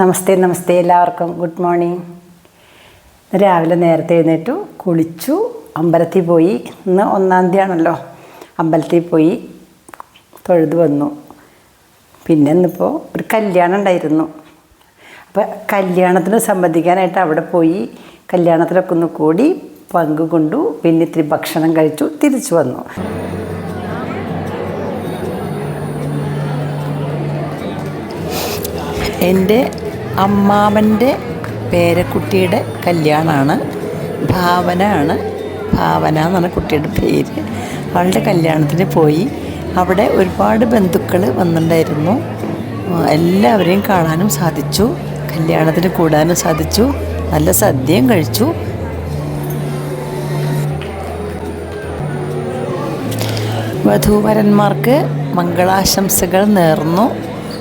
നമസ്തേ നമസ്തേ എല്ലാവർക്കും. Good morning രാവിലെ നേരത്തെ എഴുന്നേറ്റു കുളിച്ചു അമ്പലത്തിൽ പോയി. ഇന്ന് ഒന്നാം തീയതി ആണല്ലോ അമ്പലത്തിൽ പോയി തൊഴുത് വന്നു. പിന്നെ ഇന്നിപ്പോൾ ഒരു കല്യാണം ഉണ്ടായിരുന്നു. അപ്പോൾ കല്യാണത്തിന് സംബന്ധിക്കാനായിട്ട് അവിടെ പോയി കല്യാണത്തിലൊക്കെ ഒന്ന് കൂടി പങ്കുകൊണ്ടു പിന്നെ ഇത്തിരി ഭക്ഷണം കഴിച്ചു തിരിച്ചു വന്നു. എന്റെ അമ്മാവന്റെ പേരക്കുട്ടിയുടെ കല്യാണമാണ് ഭാവന ആണ് ഭാവന എന്നാണ് കുട്ടിയുടെ പേര്. അവളുടെ കല്യാണത്തിന് പോയി. അവിടെ ഒരുപാട് ബന്ധുക്കൾ വന്നിട്ടുണ്ടായിരുന്നു. എല്ലാവരെയും കാണാനും സാധിച്ചു. കല്യാണത്തിന് കൂടാനും സാധിച്ചു. നല്ല സദ്യയും കഴിച്ചു. വധൂവരന്മാർക്ക് മംഗളാശംസകൾ നേർന്നു.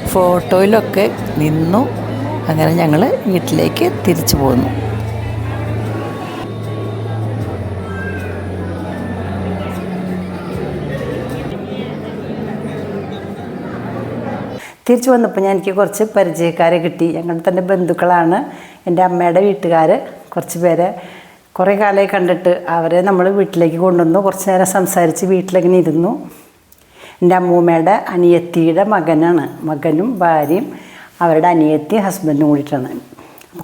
ഫോട്ടോയിലൊക്കെ നിന്നു. അങ്ങനെ ഞങ്ങൾ വീട്ടിലേക്ക് തിരിച്ചു പോന്നു. തിരിച്ചു വന്നപ്പോൾ ഞാൻ എനിക്ക് കുറച്ച് പരിചയക്കാരെ കിട്ടി. ഞങ്ങൾ തന്നെ ബന്ധുക്കളാണ്. എന്റെ അമ്മയുടെ വീട്ടുകാർ കുറച്ച് പേരെ കുറേ കാലമായി കണ്ടിട്ട് അവരെ നമ്മൾ വീട്ടിലേക്ക് കൊണ്ടുവന്നു. കുറച്ച് നേരം സംസാരിച്ച് വീട്ടിലിങ്ങനെ ഇരുന്നു. എന്റെ അമ്മൂമ്മയുടെ അനിയത്തിയുടെ മകനാണ്. മകനും ഭാര്യയും അവരുടെ അനിയത്തി ഹസ്ബൻഡും കൂടിയിട്ടാണ്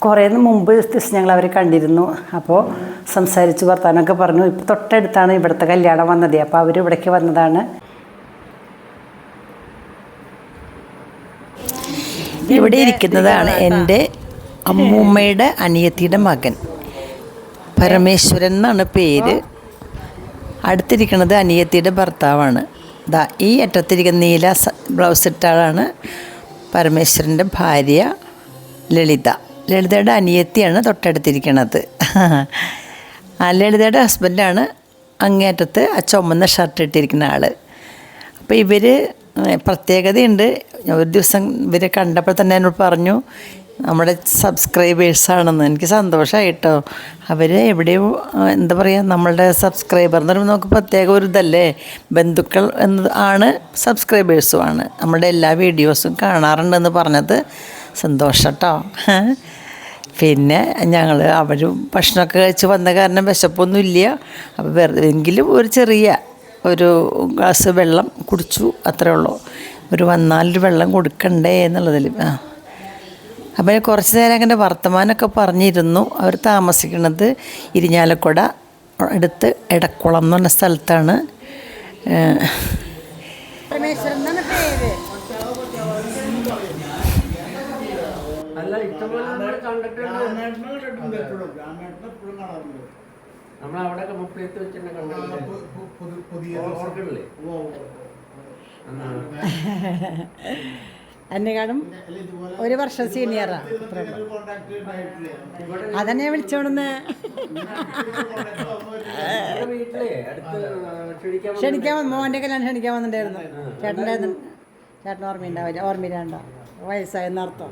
കുറേ മുമ്പ് ദിവസം ഞങ്ങൾ അവരെ കണ്ടിരുന്നു. അപ്പോൾ സംസാരിച്ച് വർത്താനമൊക്കെ പറഞ്ഞു. ഇപ്പോൾ തൊട്ടടുത്താണ് ഇവിടുത്തെ കല്യാണം വന്നത്. അപ്പോൾ അവർ ഇവിടേക്ക് വന്നതാണ്. ഇവിടെ ഇരിക്കുന്നതാണ് എന്റെ അമ്മൂമ്മയുടെ അനിയത്തിയുടെ മകൻ. പരമേശ്വരൻ എന്നാണ് പേര്. അടുത്തിരിക്കുന്നത് അനിയത്തിയുടെ ഭർത്താവാണ്. ദാ ഈ അറ്റത്തിരിക്കുന്ന നീല ബ്ലൗസ് ഇട്ട ആളാണ്. പരമേശ്വരന്റെ ഭാര്യ ലളിത. ലളിതയുടെ അനിയത്തിയാണ് തൊട്ടടുത്തിരിക്കുന്നത് ആ ലളിതയുടെ ഹസ്ബൻഡാണ് അങ്ങേറ്റത്ത് ആ ചുമന്ന ഷർട്ട് ഇട്ടിരിക്കുന്ന ആൾ അപ്പോൾ ഇവർ പ്രത്യേകതയുണ്ട്. ഒരു ദിവസം ഇവരെ കണ്ടപ്പോൾ തന്നെ എന്നോട് പറഞ്ഞു നമ്മുടെ സബ്സ്ക്രൈബേഴ്സാണെന്ന് എനിക്ക് സന്തോഷമായിട്ടോ അവർ എവിടെയോ എന്താ പറയുക നമ്മളുടെ സബ്സ്ക്രൈബർ എന്ന് പറയുമ്പോൾ നമുക്ക് പ്രത്യേക ഒരു ഇതല്ലേ? ബന്ധുക്കൾ എന്ന് ആണ് സബ്സ്ക്രൈബേഴ്സുമാണ് നമ്മുടെ എല്ലാ വീഡിയോസും കാണാറുണ്ടെന്ന് പറഞ്ഞത് സന്തോഷം കേട്ടോ പിന്നെ ഞങ്ങൾ അവർ ഭക്ഷണമൊക്കെ കഴിച്ച് വന്ന കാരണം വിശപ്പൊന്നുമില്ല അപ്പോൾ വെറുതെ എങ്കിലും ഒരു ചെറിയ ഒരു ഗ്ലാസ് വെള്ളം കുടിച്ചു അത്രേ ഉള്ളൂ. ഒരു വന്നാലൊരു വെള്ളം കൊടുക്കണ്ടേ എന്നുള്ളതിൽ ആ. അപ്പോൾ കുറച്ച് നേരം അങ്ങനെ വർത്തമാനമൊക്കെ പറഞ്ഞിരുന്നു. അവർ താമസിക്കുന്നത് ഇരിഞ്ഞാലക്കുട അടുത്ത് എടക്കുളം എന്ന് പറഞ്ഞ സ്ഥലത്താണ്. നമ്മളവിടെ വെച്ചിട്ട് കണ്ടിട്ടില്ലേ? ഓർക്കണില്ലേ എന്നെക്കാളും ഒരു വർഷം സീനിയറാണ് അതന്നെ അടുത്ത് ക്ഷണിക്കാൻ വന്ന- മോന്റെ കല്യാണം ക്ഷണിക്കാൻ വന്നിട്ടുണ്ടായിരുന്നു. ചേട്ടന്റെ ചേട്ടൻ ഓർമ്മയുണ്ടാവില്ല ഓർമ്മയിലുണ്ടോ വയസ്സായെന്നർത്ഥം.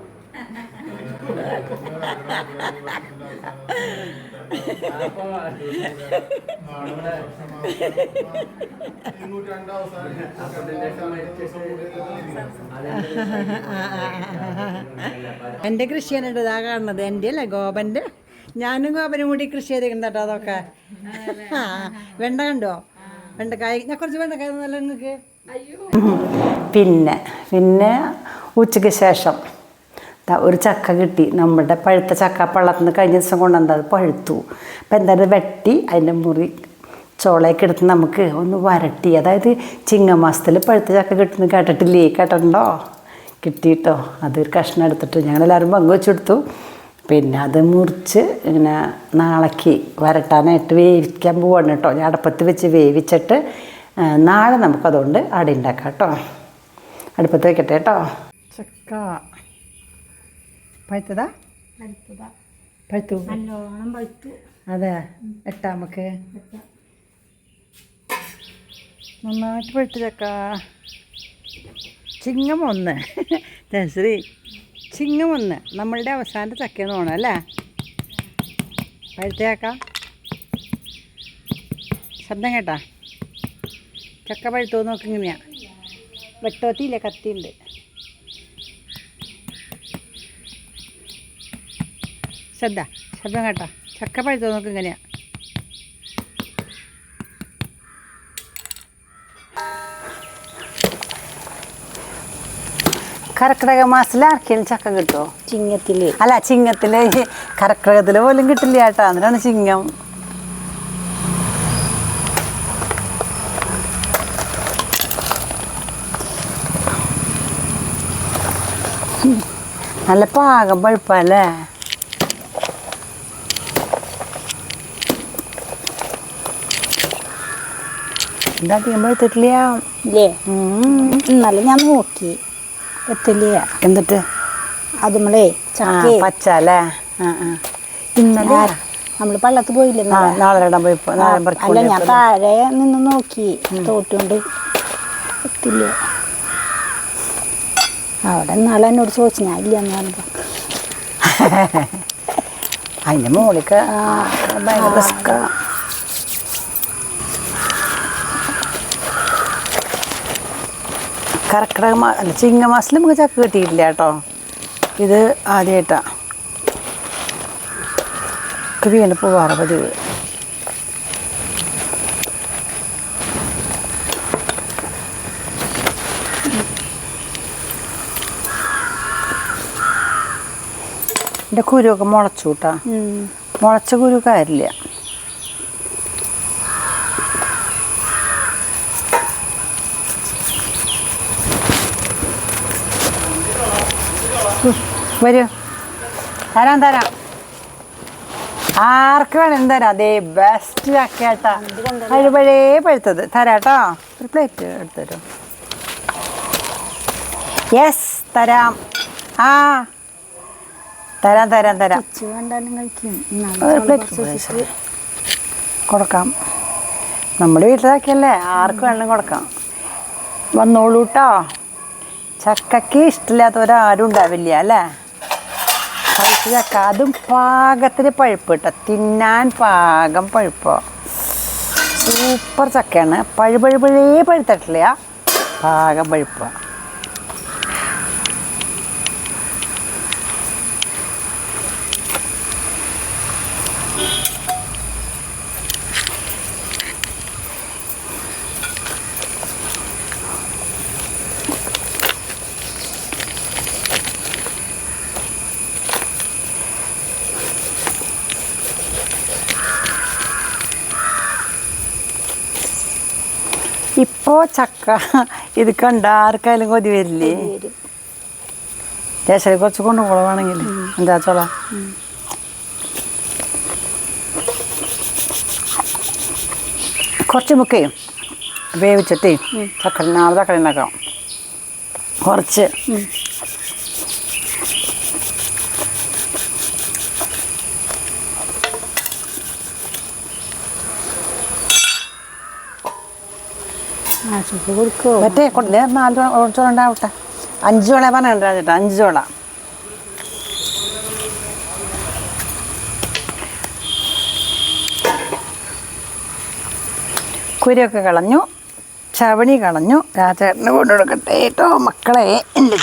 എന്റെ കൃഷി തന്നെയുണ്ട് ഇതാ കാണുന്നത്. എന്റെ അല്ലേ ഗോപന്റെ? ഞാനും ഗോപനും കൂടി കൃഷി ചെയ്തിരിക്കുന്ന കേട്ടോ അതൊക്കെ. ആ വെണ്ട കണ്ടോ? വെണ്ടക്കായ ഞാൻ കുറച്ച് വെണ്ടക്കായ നല്ല നിങ്ങൾക്ക്. പിന്നെ പിന്നെ ഉച്ചയ്ക്ക് ശേഷം. ഒരു ചക്ക കിട്ടി. നമ്മുടെ പഴുത്ത ചക്ക പള്ളത്തിൽ നിന്ന് കഴിഞ്ഞ ദിവസം കൊണ്ടുവന്നത് പഴുത്തു. അപ്പം എന്തായാലും വെട്ടി അതിന്റെ മുറി ചോളയൊക്കെ എടുത്ത് നമുക്ക് ഒന്ന് വരട്ടി. അതായത് ചിങ്ങമാസത്തിൽ പഴുത്ത ചക്ക കിട്ടുന്നു കേട്ടിട്ടില്ലേ? കേട്ടിട്ടുണ്ടോ? കിട്ടിയിട്ടോ? അതൊരു കഷ്ണം എടുത്തിട്ട് ഞങ്ങളെല്ലാവരും പങ്കുവെച്ചെടുത്തു പിന്നെ അത് മുറിച്ച് ഇങ്ങനെ നാളേക്ക് വരട്ടാനായിട്ട് വേവിക്കാൻ പോവാണ് കേട്ടോ. ഞാൻ അടുപ്പത്ത് വെച്ച് വേവിച്ചിട്ട് നാളെ നമുക്കതുകൊണ്ട് അടി ഉണ്ടാക്കാം കേട്ടോ. അടുപ്പത്ത് വെക്കട്ടെ കേട്ടോ. ചക്ക. പഴുത്തതാ? പഴുത്തു. നല്ലോണം പഴുത്തു. അതെ. എട്ടാ. നമുക്ക് നന്നായിട്ട് പഴുത്ത ചക്ക. ചിങ്ങം ഒന്ന് ശ്രീ ചിങ്ങം ഒന്ന് നമ്മളുടെ അവസാനത്തെ ചക്കയെന്ന് തോന്നണം അല്ലേ? പഴുത്ത ചക്ക. ശബ്ദം കേട്ടാ? ചക്ക പഴുത്തോ നോക്കിങ്ങനെയാ വെട്ടോത്തിയില്ല കത്തിയുണ്ട്. ശ്രദ്ധ ശബ്ദം കേട്ടോ. ചക്ക പഴുത്തത് നോക്ക് ഇങ്ങനെയാ കർക്കിടക മാസത്തിൽ ആർക്കെങ്കിലും ചക്ക കിട്ടുമോ ചിങ്ങത്തിൽ അല്ല ചിങ്ങത്തിൽ കർക്കിടകത്തിൽ പോലും കിട്ടില്ല കേട്ടോ. അതിനാണ് ചിങ്ങം. നല്ല പാകം പഴുപ്പല്ലേ എന്താ അധികം പഴുത്തിട്ടില്ല ഇല്ലേ? ഇന്നലെ ഞാൻ നോക്കി. എത്തില്ല. എന്നിട്ട്? അത് പച്ച അല്ലേ? ആ ഇന്നലെ നമ്മൾ പള്ളത്ത് പോയില്ലേ? നാളെ ഇടാൻ പോയി അല്ല ഞാൻ താഴെ നിന്ന് നോക്കി. തോട്ടുകൊണ്ട് എത്തില്ല. അവിടെ നാളെ എന്നോട് ചോദിച്ചു ഞാൻ ഇല്ല എന്നാലും അതിന്റെ മോളിക്ക് ഭയങ്കര കർക്കിടക മാ അല്ല ചിങ്ങമാസത്തിൽ നമുക്ക് ചക്ക കിട്ടിയിട്ടില്ല കേട്ടോ. ഇത് ആദ്യമായിട്ടാ വീണ്ടും പോവാറ് പതിവ്. എന്റെ കുരുവൊക്കെ മുളച്ചു കേട്ടാ. മുളച്ച കുരു കാര്യമില്ല വരൂ. തരാം തരാം. ആർക്ക് വേണം തരാം. അതേ ബെസ്റ്റ് ചക്കേട്ടാ അതിന് പഴയ പഴുത്തത്. തരാട്ടോ. ഒരു പ്ലേറ്റ് എടുത്തരും യെസ് തരാം. ആ. തരാം തരാം തരാം. ഒരു പ്ലേറ്റ് കൊടുക്കാം. നമ്മുടെ വീട്ടിലാക്കിയല്ലേ? ആർക്ക് വേണമെങ്കിലും കൊടുക്കാം. വന്നോളൂ കേട്ടോ ചക്കയ്ക്ക് ഇഷ്ടമില്ലാത്തവരാരും ഉണ്ടാവില്ല അല്ലേ? പഴുത്ത ചക്ക. അതും പാകത്തിന് പഴുപ്പ് കേട്ടോ. തിന്നാൻ പാകം പഴുപ്പോ. സൂപ്പർ ചക്കയാണ്. പഴുപഴുപഴേ പഴു പഴേ പഴുത്തിട്ടില്ല. പാകം പഴുപ്പ് ഇപ്പോൾ ചക്ക. ഇത് കണ്ട ആർക്കായാലും കൊതി വരില്ലേ? ശേഷം കുറച്ച് കൊണ്ടുപോകണമെങ്കിൽ എന്താ ചോള? കുറച്ച് മുക്കയും വേവിച്ചിട്ടേ ചക്കര നാളെ ചക്കര ഉണ്ടാക്കാം കുറച്ച്. മറ്റേ കൊടുത്തേ നാല് ചോള ഉണ്ടാവട്ടെ അഞ്ച് ചോള പറഞ്ഞിട്ടുണ്ട് ചേട്ടാ അഞ്ച് ചോള കുരിയൊക്കെ കളഞ്ഞു ചവണി കളഞ്ഞു രാജേട്ടന് കൊണ്ടുകൊടുക്കട്ടെ കേട്ടോ മക്കളെ. എന്റെ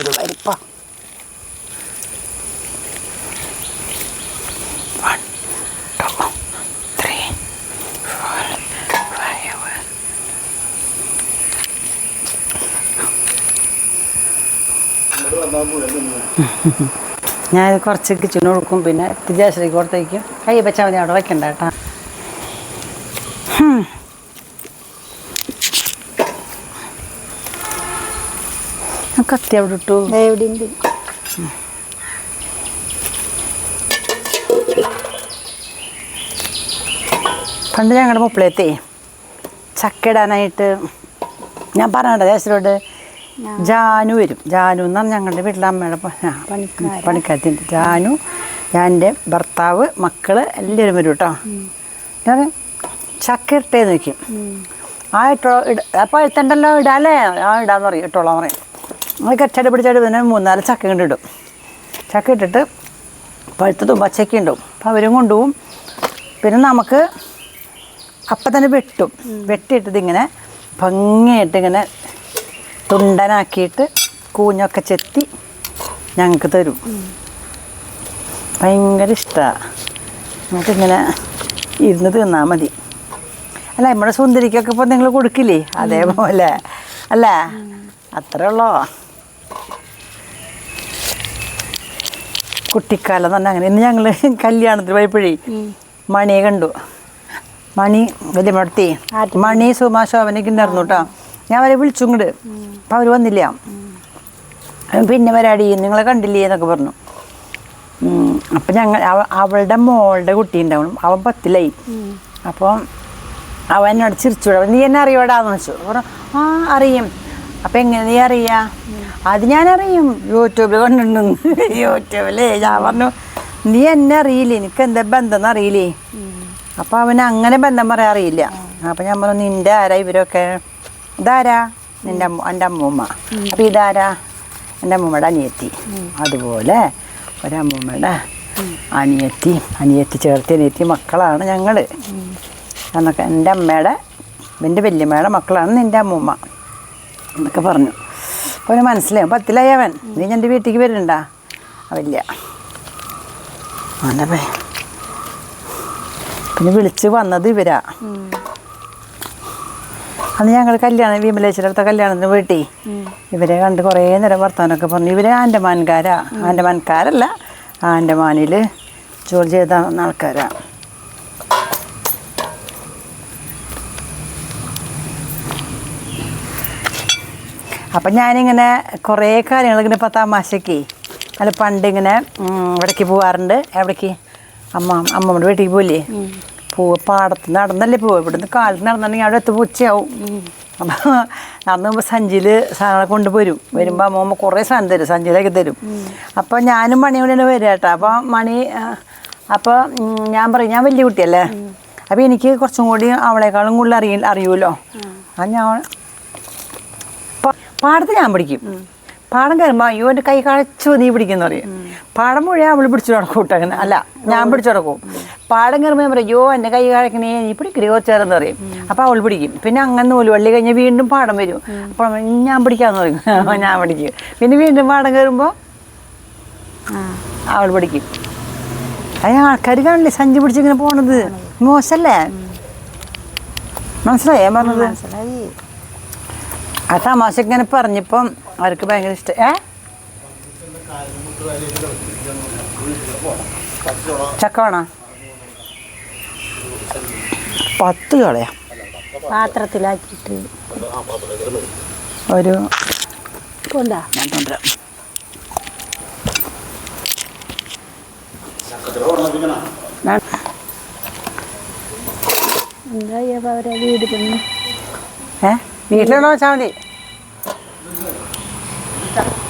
ഞാൻ കുറച്ച് കിച്ചണ് കൊടുക്കും പിന്നെ തിരിച്ചാശ്രീ കൊടുത്തേക്കും. കൈ വെച്ചാൽ മതി അവിടെ വയ്ക്കണ്ട കേട്ടാ. കത്തി അവിടെ ഇട്ടു. എവിടെയുണ്ട് പണ്ട് ഞങ്ങളുടെ മുപ്പിളെത്തേ. ചക്കിടാനായിട്ട് ഞാൻ പറഞ്ഞിട്ടുണ്ട് ദേശത്തോട് ജാനു വരും. ജാനു എന്നാണ് ഞങ്ങളുടെ വീട്ടിലെ അമ്മയുടെ. പണിക്കാരത്തിന്റെ ജാനു ഞാൻ എന്റെ ഭർത്താവ് മക്കൾ എല്ലാവരും വരും കേട്ടോ. ഞാൻ ചക്ക ഇട്ടേ നോക്കും ആ ഇട്ടോ ഇട അപ്പോൾ എത്തണ്ടല്ലോ ഇടാല്ലേ? ആ ഇടാന്ന് പറയും ഇട്ടോളാന്ന് പറയും. അത് കച്ചടി പിടിച്ചായിട്ട് പിന്നെ മൂന്നാൽ ചക്ക കണ്ടിടും ചക്ക ഇട്ടിട്ട് പഴുത്തതും പച്ചയ്ക്കും ഉണ്ടാവും അപ്പോൾ അവരും കൊണ്ടുപോകും. പിന്നെ നമുക്ക് അപ്പം തന്നെ വെട്ടും. വെട്ടിയിട്ടത് ഇങ്ങനെ ഭംഗിയായിട്ട് ഇങ്ങനെ തുണ്ടനാക്കിയിട്ട് കൂഞ്ഞൊക്കെ ചെത്തി ഞങ്ങൾക്ക് തരും. ഭയങ്കര ഇഷ്ടമാണ് നമുക്കിങ്ങനെ ഇരുന്ന് തിന്നാൽ മതി. അല്ല നമ്മുടെ സുന്ദരിക്കൊക്കെ ഇപ്പോൾ നിങ്ങൾ കൊടുക്കില്ലേ? അതേപോലെ. അല്ല? അത്രേ ഉള്ളോ? കുട്ടിക്കാലം തന്നെ അങ്ങനെ. ഇന്ന് ഞങ്ങൾ കല്യാണത്തിൽ പോയപ്പോഴേ മണിയെ കണ്ടു. മണി വലിയ മടത്തി മണി സുമാ ശോഭനയ്ക്ക് ഉണ്ടായിരുന്നു കേട്ടോ. ഞാൻ അവരെ വിളിച്ചു ഇങ്ങോട്ട് അപ്പം അവർ വന്നില്ല. അവൻ പിന്നെ വരാടി നിങ്ങളെ കണ്ടില്ലേ എന്നൊക്കെ പറഞ്ഞു. അപ്പം ഞങ്ങൾ അവ- അവളുടെ മോളുടെ കുട്ടി ഉണ്ടാവണം. അവൻ പത്തിലായി. അപ്പോൾ അവൻ എന്നോട് ചിരിച്ചു വിടും. നീ എന്നെ അറിയോടാന്ന് വെച്ചു. പറഞ്ഞു ആ അറിയും. അപ്പം എങ്ങനെ നീ അറിയാ? അത് ഞാനറിയും യൂട്യൂബിൽ കണ്ടിട്ടുണ്ട്. യൂട്യൂബിലേ ഞാൻ പറഞ്ഞു നീ എന്നെ അറിയില്ലേ? എനിക്ക് എന്താ ബന്ധം അറിയില്ലേ? അപ്പോൾ അവന് അങ്ങനെ ബന്ധം പറയാൻ അറിയില്ല. അപ്പം ഞാൻ പറഞ്ഞു നിന്റെ ആരാ ഇവരൊക്കെ? ഇതാരാ? നിന്റെ എന്റെ അമ്മൂമ്മ. അപ്പം ഇതാരാ? എന്റെ അമ്മൂമ്മയുടെ അനിയത്തി. അതുപോലെ ഒരമ്മൂമ്മയുടെ അനിയത്തി. അനിയത്തി ചേർത്തി അനിയത്തി മക്കളാണ് ഞങ്ങൾ എന്നൊക്കെ എന്റെ അമ്മയുടെ എന്റെ വല്യമ്മയുടെ മക്കളാണ് നിന്റെ അമ്മൂമ്മ. എന്നൊക്കെ പറഞ്ഞു. അപ്പോൾ അവന് മനസ്സിലായി. പത്തിലായി അവൻ. നീ എന്റെ വീട്ടിലേക്ക് വരുന്നുണ്ട അവല്ല അതെ പിന്നെ വിളിച്ച് വന്നത് ഇവരാ. അന്ന് ഞങ്ങൾ കല്യാണം വിമലേശ്വര അടുത്ത കല്യാണത്തിന് വീട്ടി. ഇവരെ കണ്ട് കുറേ നേരം വർത്താനൊക്കെ പറഞ്ഞു. ഇവരെ ആൻഡമാൻകാരാ. ആൻഡമാൻകാരല്ല ആൻഡമാനിൽ ജോലി ചെയ്ത ആൾക്കാരാ. അപ്പം ഞാനിങ്ങനെ കുറേ കാര്യങ്ങൾ ഇങ്ങനെ ഇപ്പോൾ തമാശക്ക്. അല്ല പണ്ട് ഇങ്ങനെ ഉം, ഇവിടേക്ക് പോകാറുണ്ട് എവിടേക്ക്? അമ്മ അമ്മമ്മയുടെ വീട്ടിൽ പോയില്ലേ പോവ് പാടത്ത് നടന്നല്ലേ പോവുക. ഇവിടുന്ന് കാലത്ത് നടന്നിട്ടുണ്ടെങ്കിൽ അവിടെ എത്തുമ്പോൾ ഉച്ചയാവും. അപ്പോൾ നടന്നു പോകുമ്പോൾ സഞ്ചിയിൽ കൊണ്ട് വരും വരുമ്പോൾ അമ്മമ്മ കുറേ സാധനം തരും സഞ്ചിയിലേക്ക് തരും. അപ്പോൾ ഞാനും മണി കൂടെ വരിക കേട്ടോ അപ്പോൾ മണി അപ്പോൾ ഞാൻ പറയും ഞാൻ വലിയ കുട്ടിയല്ലേ? അപ്പോൾ എനിക്ക് കുറച്ചും കൂടി അവളെക്കാളും കൂടുതൽ അറിയ അറിയുമല്ലോ അത് ഞാൻ പാടത്ത് ഞാൻ പിടിക്കും പാടം കയറുമ്പോൾ അയ്യോ എന്റെ കൈ കഴച്ചു നീ പിടിക്കുന്ന പറയും. പാടം മുഴുവൻ അവൾ പിടിച്ചു നടക്കും കേട്ടോ അങ്ങനെ. അല്ല ഞാൻ പിടിച്ചു നടക്കും. പാടം കയറുമ്പോൾ ഞാൻ പറയും അയ്യോ എന്റെ കൈ കഴിക്കണേ നീ പിടിക്കരുത് ചേർന്ന് പറയും. അപ്പോൾ അവൾ പിടിക്കും. പിന്നെ അങ്ങനെ നൂലുവള്ളി കഴിഞ്ഞ് വീണ്ടും പാടം വരും. അപ്പോൾ ഞാൻ പിടിക്കാമെന്ന് പറയും. ഞാൻ പിടിക്കും. പിന്നെ വീണ്ടും പാടം കയറുമ്പോൾ അവൾ പിടിക്കും. അതിന് ആൾക്കാർ കാണില്ലേ സഞ്ചി പിടിച്ചിങ്ങനെ പോണത്. മോശല്ലേ? മനസ്സിലായി ഞാൻ പറഞ്ഞത്? ആ തമാശ ഇങ്ങനെ പറഞ്ഞപ്പം അവർക്ക് ഭയങ്കര ഇഷ്ടം. ഏ? ചക്ക വേണോ പത്ത് കളയാ. പാത്രത്തിലാക്കിയിട്ട്. ഒരു കൊണ്ടാ? ഞാൻ കൊണ്ടുവരാം. എന്താ അവരെ വീട് പണി? ഏ? വീട്ടിലാണോ വെച്ചാൽ മതി?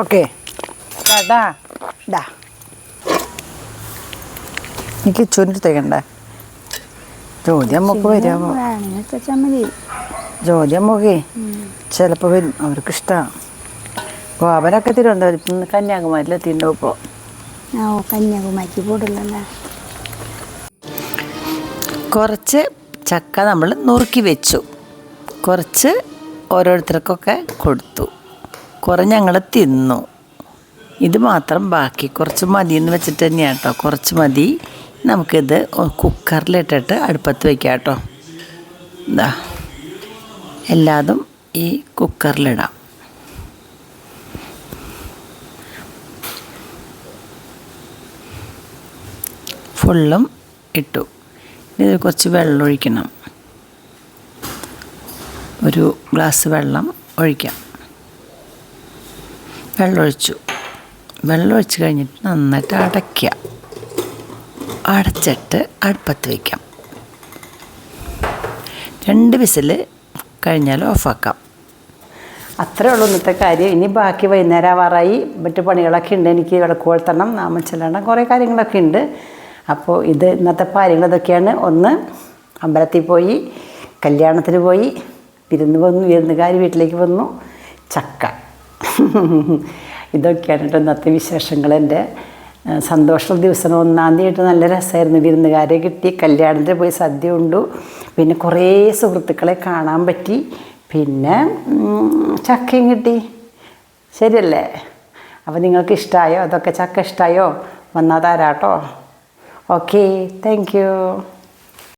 ഓക്കെ. ഡാ ഡാ എനിക്ക് ചുരുത്തേക്കണ്ടേ ജോലി നമുക്ക് വരാമോ? വേണമെങ്കിൽ വെച്ചാൽ മതി. ജോലി നമുക്ക് ചിലപ്പോൾ വരും. അവർക്ക് ഇഷ്ടമാണ് ഗോപനൊക്കെ തിരുവനന്തപുരത്ത് നിന്ന് കന്യാകുമാരിയിലെത്തിയിട്ടുണ്ടാവും ഇപ്പോൾ കന്യാകുമാരിക്ക് കുറച്ച് ചക്ക നമ്മൾ നുറുക്കി വെച്ചു. കുറച്ച് ഓരോരുത്തർക്കൊക്കെ കൊടുത്തു. കുറേ ഞങ്ങൾ തിന്നു. ഇത് മാത്രം ബാക്കി. കുറച്ച് മതി എന്ന് വെച്ചിട്ട് തന്നെയാണ് കേട്ടോ കുറച്ച് മതി. നമുക്കിത് കുക്കറിലിട്ടിട്ട് അടുപ്പത്ത് വയ്ക്കാം കേട്ടോ എന്താ എല്ലാതും ഈ കുക്കറിലിടാം. ഫുള്ളും ഇട്ടു. ഇനി കുറച്ച് വെള്ളം ഒഴിക്കണം. ഒരു ഗ്ലാസ് വെള്ളം ഒഴിക്കാം. വെള്ളം വെള്ളമൊഴിച്ച് വെള്ളം ഒഴിച്ച് കഴിഞ്ഞിട്ട് നന്നായിട്ട് അടയ്ക്കുക. അടച്ചിട്ട് അടുപ്പത്ത് വയ്ക്കാം. രണ്ട് വിസിൽ കഴിഞ്ഞാൽ ഓഫാക്കാം. അത്രേ ഉള്ളൂ ഇന്നത്തെ കാര്യം. ഇനി ബാക്കി വൈകുന്നേരം ആവാറായി. മറ്റ് പണികളൊക്കെ ഉണ്ട്. എനിക്ക് വിളക്ക് കൊളുത്തണം. നാമം ചെല്ലണം. കുറേ കാര്യങ്ങളൊക്കെ ഉണ്ട്. അപ്പോൾ ഇത് ഇന്നത്തെ കാര്യങ്ങൾ ഇതൊക്കെയാണ്. ഒന്ന് അമ്പലത്തിൽ പോയി കല്യാണത്തിന് പോയി വിരുന്ന് വന്നു വിരുന്നുകാർ വീട്ടിലേക്ക് വന്നു ചക്ക. ഇതൊക്കെയാണ് കേട്ടോ ഇന്നത്തെ വിശേഷങ്ങൾ. എന്റെ സന്തോഷമുള്ള സന്തോഷ ദിവസം ഒന്നാം തീയതി നല്ല രസമായിരുന്നു. വിരുന്നുകാരെ കിട്ടി കല്യാണത്തിന് പോയി സദ്യ ഉണ്ടു. പിന്നെ കുറേ സുഹൃത്തുക്കളെ കാണാൻ പറ്റി. പിന്നെ ചക്കയും കിട്ടി. ശരിയല്ലേ? അപ്പോൾ നിങ്ങൾക്ക് ഇഷ്ടമായോ അതൊക്കെ ചക്ക ഇഷ്ടമായോ വന്നാൽ തരാട്ടോ ഓക്കെ താങ്ക്